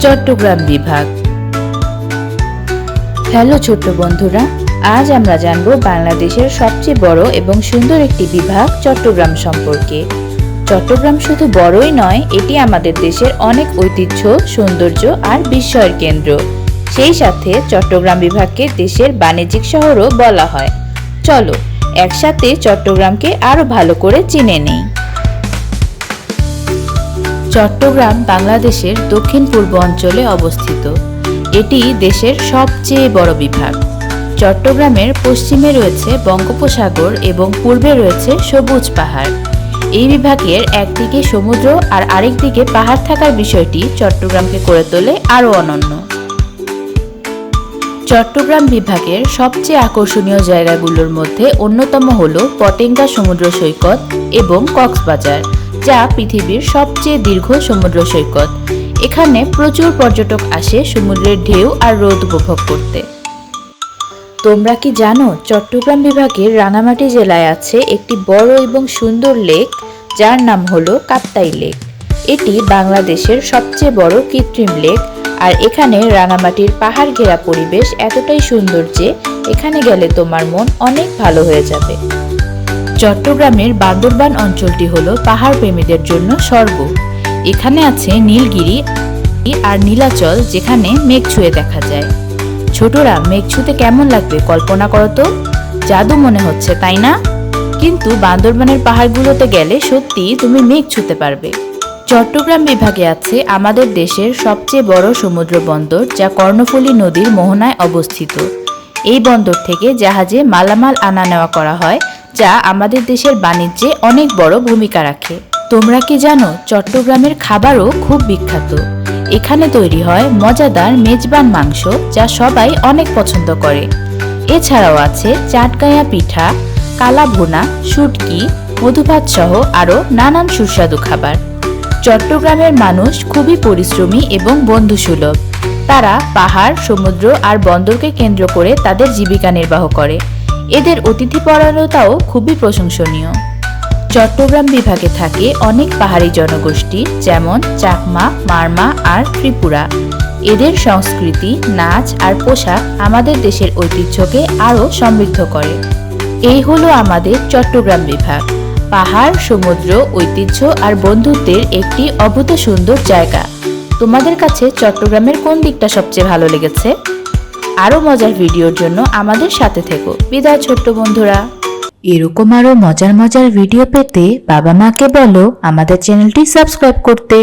চট্টগ্রাম বিভাগ। হ্যালো ছোট্ট বন্ধুরা, আজ আমরা জানব বাংলাদেশের সবচেয়ে বড় এবং সুন্দর একটি বিভাগ চট্টগ্রাম সম্পর্কে। চট্টগ্রাম শুধু বড়ই নয়, এটি আমাদের দেশের অনেক ঐতিহ্য, সৌন্দর্য আর বিস্ময়ের কেন্দ্র। সেই সাথে চট্টগ্রাম বিভাগকে দেশের বাণিজ্যিক শহরও বলা হয়। চলো, একসাথে চট্টগ্রামকে আরও ভালো করে চিনে নেই। চট্টগ্রাম বাংলাদেশের দক্ষিণ পূর্ব অঞ্চলে অবস্থিত। এটি দেশের সবচেয়ে বড় বিভাগ। চট্টগ্রামের পশ্চিমে রয়েছে বঙ্গোপসাগর এবং পূর্বে রয়েছে সবুজ পাহাড়। এই বিভাগের একদিকে সমুদ্র আর আরেকদিকে পাহাড় থাকার বিষয়টি চট্টগ্রামকে করে তোলে আরও অনন্য। চট্টগ্রাম বিভাগের সবচেয়ে আকর্ষণীয় জায়গাগুলোর মধ্যে অন্যতম হল পটেঙ্গা সমুদ্র সৈকত এবং কক্সবাজার। যা পৃথিবীর সবচেয়ে দীর্ঘ সমুদ্র সৈকত। এখানে প্রচুর পর্যটক আসে সমুদ্রের ঢেউ আর রোদ উপভোগ করতে। তোমরা কি জানো, চট্টগ্রাম বিভাগের রাঙামাটি জেলায় আছে একটি বড় এবং সুন্দর লেক, যার নাম হলো কাপ্তাই লেক। এটি বাংলাদেশের সবচেয়ে বড় কৃত্রিম লেক আর এখানে রাঙামাটির পাহাড় ঘেরা পরিবেশ এতটাই সুন্দর যে, এখানে গেলে তোমার মন অনেক ভালো হয়ে যাবে। চট্টগ্রামের বান্দরবান অঞ্চলটি হল পাহাড় প্রেমীদের জন্য স্বর্গ। এখানে আছে নীলগিরি আর নীলাচল যেখানে মেঘ ছুঁয়ে দেখা যায়। ছোটরা মেঘ ছুঁতে কেমন লাগবে কল্পনা করো তো? জাদু মনে হচ্ছে, তাই না? কিন্তু বান্দরবানের পাহাড়গুলোতে গেলে সত্যি তুমি মেঘ ছুঁতে পারবে। চট্টগ্রাম বিভাগে আছে আমাদের দেশের সবচেয়ে বড় সমুদ্র বন্দর যা কর্ণফুলী নদীর মোহনায় অবস্থিত। এই বন্দর থেকে জাহাজে মালামাল আনা নেওয়া করা হয় যা আমাদের দেশের বাণিজ্যে অনেক বড় ভূমিকা রাখে। তোমরা কি জানো, চট্টগ্রামের খাবারও খুব বিখ্যাত। এখানে তৈরি হয় মজাদার মেজবান মাংস যা সবাই অনেক পছন্দ করে। এছাড়াও আছে চাটকায়া পিঠা কালা ভুনা শুটকি, মধুভাত সহ আরও নানান সুস্বাদু খাবার। চট্টগ্রামের মানুষ খুবই পরিশ্রমী এবং বন্ধুসুলভ। তারা পাহাড়, সমুদ্র আর বন্দরকে কেন্দ্র করে তাদের জীবিকা নির্বাহ করে। এদের অতিথি অতিথিপরায়ণতাও খুবই প্রশংসনীয়। চট্টগ্রাম বিভাগে থাকে অনেক পাহাড়ি জনগোষ্ঠী, যেমন চাকমা, মারমা আর ত্রিপুরা। এদের সংস্কৃতি, নাচ আর পোশাক আমাদের দেশের ঐতিহ্যকে আরও সমৃদ্ধ করে। এই হলো আমাদের চট্টগ্রাম বিভাগ। পাহাড়, সমুদ্র, ঐতিহ্য আর বন্ধুত্বের একটি অভূত সুন্দর জায়গা। তোমাদের কাছে চট্টগ্রামের কোন দিকটা সবচেয়ে ভালো লেগেছে? আরও মজার ভিডিওর জন্য আমাদের সাথে থেকো। বিদায় ছোট্ট বন্ধুরা। এরকম আরও মজার মজার ভিডিও পেতে বাবা মাকে বলো আমাদের চ্যানেলটি সাবস্ক্রাইব করতে।